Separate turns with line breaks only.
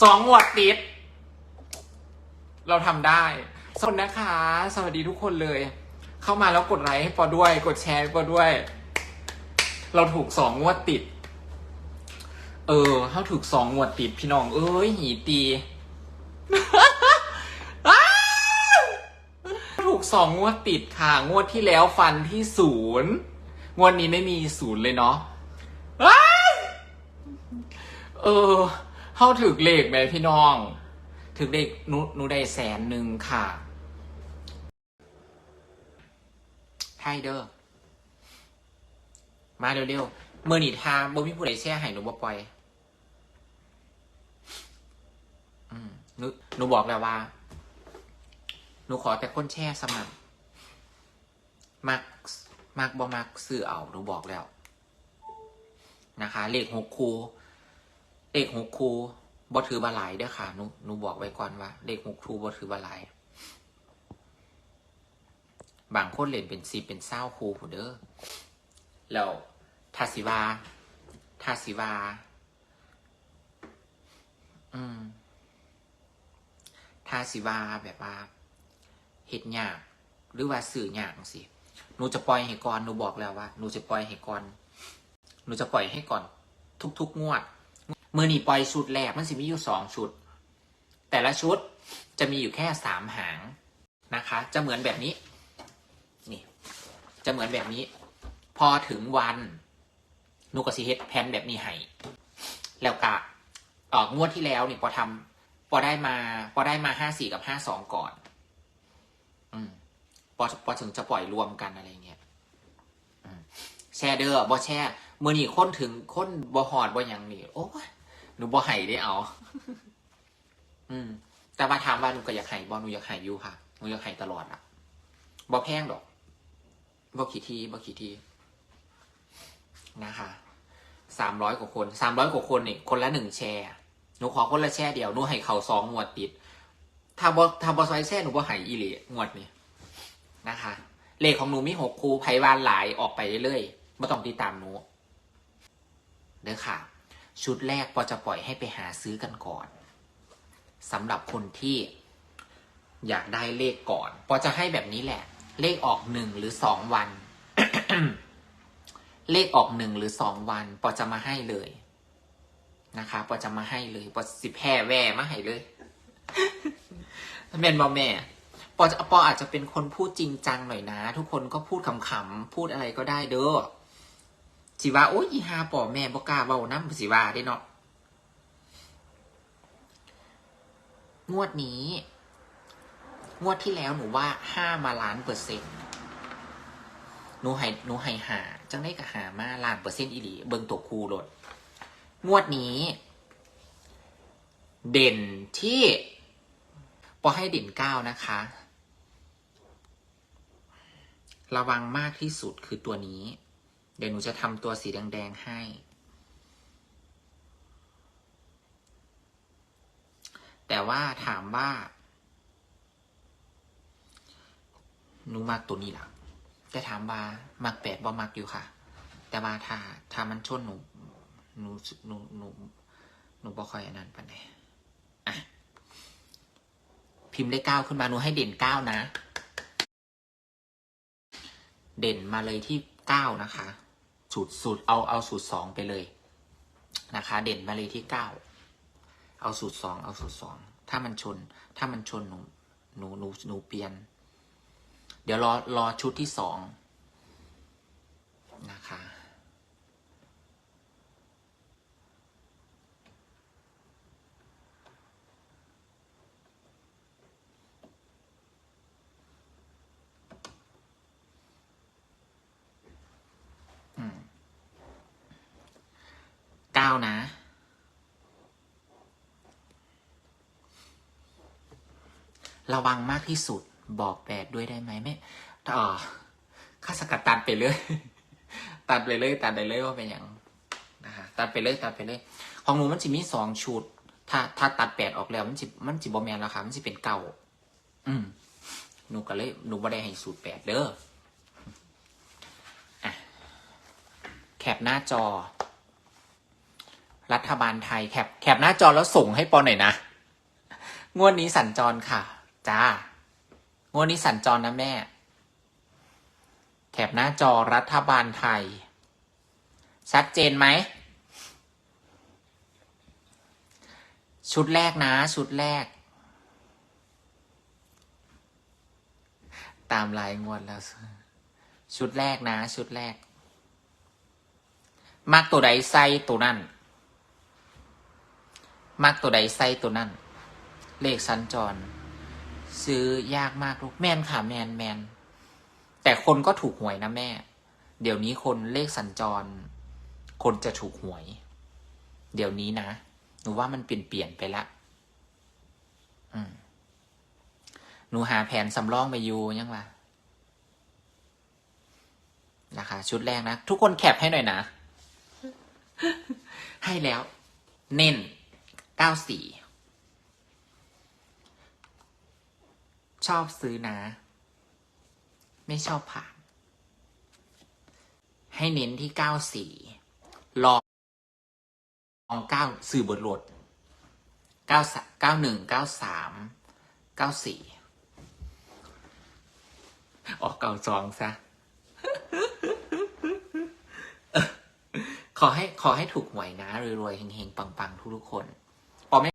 สองงวดติด เราทำได้สวัสดีนะคะ สวัสดีทุกคนเลย เข้ามาแล้วกดไลค์ให้ปอด้วย กดแชร์ให้ปอด้วย เราถูกสองงวดติด เออเขาถูกสองงวดติดพี่น้อง เอ้ยหีตี ถูกสองงวดติดค่ะ งวดที่แล้วฟันที่ศูนย์งวดนี้ไม่มีศูนย์เลยเนาะเออ เขาถึกเลขไหมพี่น้อง ถึกเลขหนูหนูได้แสนหนึ่งค่ะไทเด้อมาเร็วๆเมื่อหนีทางบ่มีผู้ใดแช่ให้หนูบ่ปล่อยหนูหนูบอกแล้วว่า หนูขอแต่คนแช่สมัครมักมักบ่มักซื้อเอาหนูบอกแล้ว นะคะ เลขหกคู เลขหกคูบ่ถือบาหลายเด้อค่ะหนูหนูบอกไว้ก่อนว่าเลขหกคูบ่ถือบาหลาย บางคนเล่นเป็นซีเป็นเศร้าคูผู้เด้อแล้วทาสิวาทาสิวา อืมทาสิวาแบบว่าเห็ดหยากหรือว่าสื่อหยากสิหนูจะปล่อยให้ก่อนหนูบอกแล้วว่าหนูจะปล่อยให้ก่อนหนูจะปล่อยให้ก่อน ทุกๆงวด มือนี่ปล่อยชุดแรกมันสิมีอยู่สองชุด แต่ละชุดจะมีอยู่แค่สามหางนะคะ จะเหมือนแบบนี้นี่ จะเหมือนแบบนี้ พอถึงวันนูกสิเฮ็ดแผนแบบนี้ให้แล้วกะเอองวดที่แล้วนี่พอทำพอได้มาพอได้มาห้าสี่กับห้าสองก่อน อืมพอพอถึงจะปล่อยรวมกันอะไรเงี้ยแชร์เด้อบอแชร์มือนี่ค้นถึงค้นบอหอดบอยังนี่โอ้ หนูบอไห้ได้เอา อืม แต่ว่าถามว่าหนูก็อยากไห้บอหนูอยากไห้อยู่ค่ะหนูอยากไห้ตลอดอะบอแพงดอกบอขี่ทีบอขี่ทีนะคะสามร้อยกว่าคนสามร้อยกว่าคนนี่คนละหนึ่งแชร์หนูขอคนละแชร์เดียวหนูให้เขาสองงวดติด ถ้าบอถ้าบอซอยแช่หนูบอหายอีหลีงวดนี้นะคะ เลขของหนูมีหกคูไพวานหลายออกไปเรื่อยๆไม่ต้องติดตามหนูเด้อค่ะ ชุดแรกปอจะปล่อยให้ไปหาซื้อกันก่อนสำหรับคนที่อยากได้เลขก่อน ปอจะให้แบบนี้แหละ เลขออกหนึ่งหรือสองวัน เลขออกหนึ่งหรือสองวัน ปอจะมาให้เลยนะคะปอจะมาให้เลยปอสิบแพ่แว่มาให้เลยแม่นบอแม่ปอจะปออาจจะเป็นคนพูดจริงจังหน่อยนะ ทุกคนก็พูดขำๆพูดอะไรก็ได้เด้อ สิว่าโอ้ยอีฮาป่อแม่บอกล้าเบาน้ำสิว่าได้เนาะงวดนี้ งวดที่แล้วหนูว่าห้ามาล้านเปอร์เซ็นต์หนูให้หนูให้หาจังได้กับหามาล้านเปอร์เซ็นต์อีหลีเบิ่งตัวครูโลดงวดนี้ เด่นที่ปอให้เด่นเก้านะคะ ระวังมากที่สุดคือตัวนี้ เดี๋ยวหนูจะทำตัวสีแดงๆให้ แต่ว่าถามว่า หนูมากตัวนี้ล่ะแต่ถามว่ามักแปดบ่มักอยู่ค่ะ แต่ว่าถ้าถ้ามันชนหนูหนูหนูหนูหนูบ่ค่อยอันนั้นปานใดอะ พิมพ์เลขเก้าขึ้นมาหนูให้เด่นเก้านะ เด่นมาเลยที่ เก้านะคะสูตรสูตรเอาเอาสูตรสองไปเลยนะคะ เด่นมาเลยที่เก้าเอาสูตรสองเอาสูตรสองถ้ามันชน ถ้ามันชนหนูหนูหนูหนูเปลี่ยน เดี๋ยวรอรอชุดที่สองนะคะ อืมเก้านะ ระวังมากที่สุดบอกแปดด้วยได้ไหมไม่ต่อข้าสกัดตัดไปเลย ตัดไปเลย ตัดไปเลยว่าเป็นอย่างนะฮะตัดไปเลยตัดไปเลย ของหนูมันจะมีสองชุด ถ้าถ้าตัดแปดออกแล้วมันจะมันจะบอแมนแล้วค่ะมันจะเป็นเก้าอืมหนูก็เลยหนูบ่ได้ให้สูตรแปดเด้ออะแคปหน้าจอ รัฐบาลไทยแคปแคปหน้าจอแล้วส่งให้ปอหน่อยนะ งวดนี้สัญจรค่ะ จ้างวดนี้สัญจรนะแม่แคปหน้าจอรัฐบาลไทย ชัดเจนไหม ชุดแรกนะ ชุดแรก ตามลายงวดแล้ว ชุดแรกนะ ชุดแรก มักตัวใดใส่ตัวนั่น มักตัวใดใส่ตัวนั่น เลขสัญจร ซื้อยากมากลูกแมนค่ะแมนแมนแต่คนก็ถูกหวยนะแม่ เดี๋ยวนี้คนเลขสัญจร คนจะถูกหวย เดี๋ยวนี้นะ หนูว่ามันเปลี่ยนเปลี่ยนไปละอืมหนูหาแผนสำรองไปอยู่ยังวะนะคะ ชุดแรกนะ ทุกคนแคปให้หน่อยนะ ให้แล้ว เน้นเก้าสี่ ชอบซื้อนะ ไม่ชอบผ่าน ให้เน้นที่เก้าสี่ลองลองเก้าสื่อบทโหลดเก้าเก้าหนึ่งเก้าสามเก้าสี่ออกเก้าสองซะ ขอให้ขอให้ถูกหวยนะรวยๆเฮงๆ ปังๆ ทุกๆคน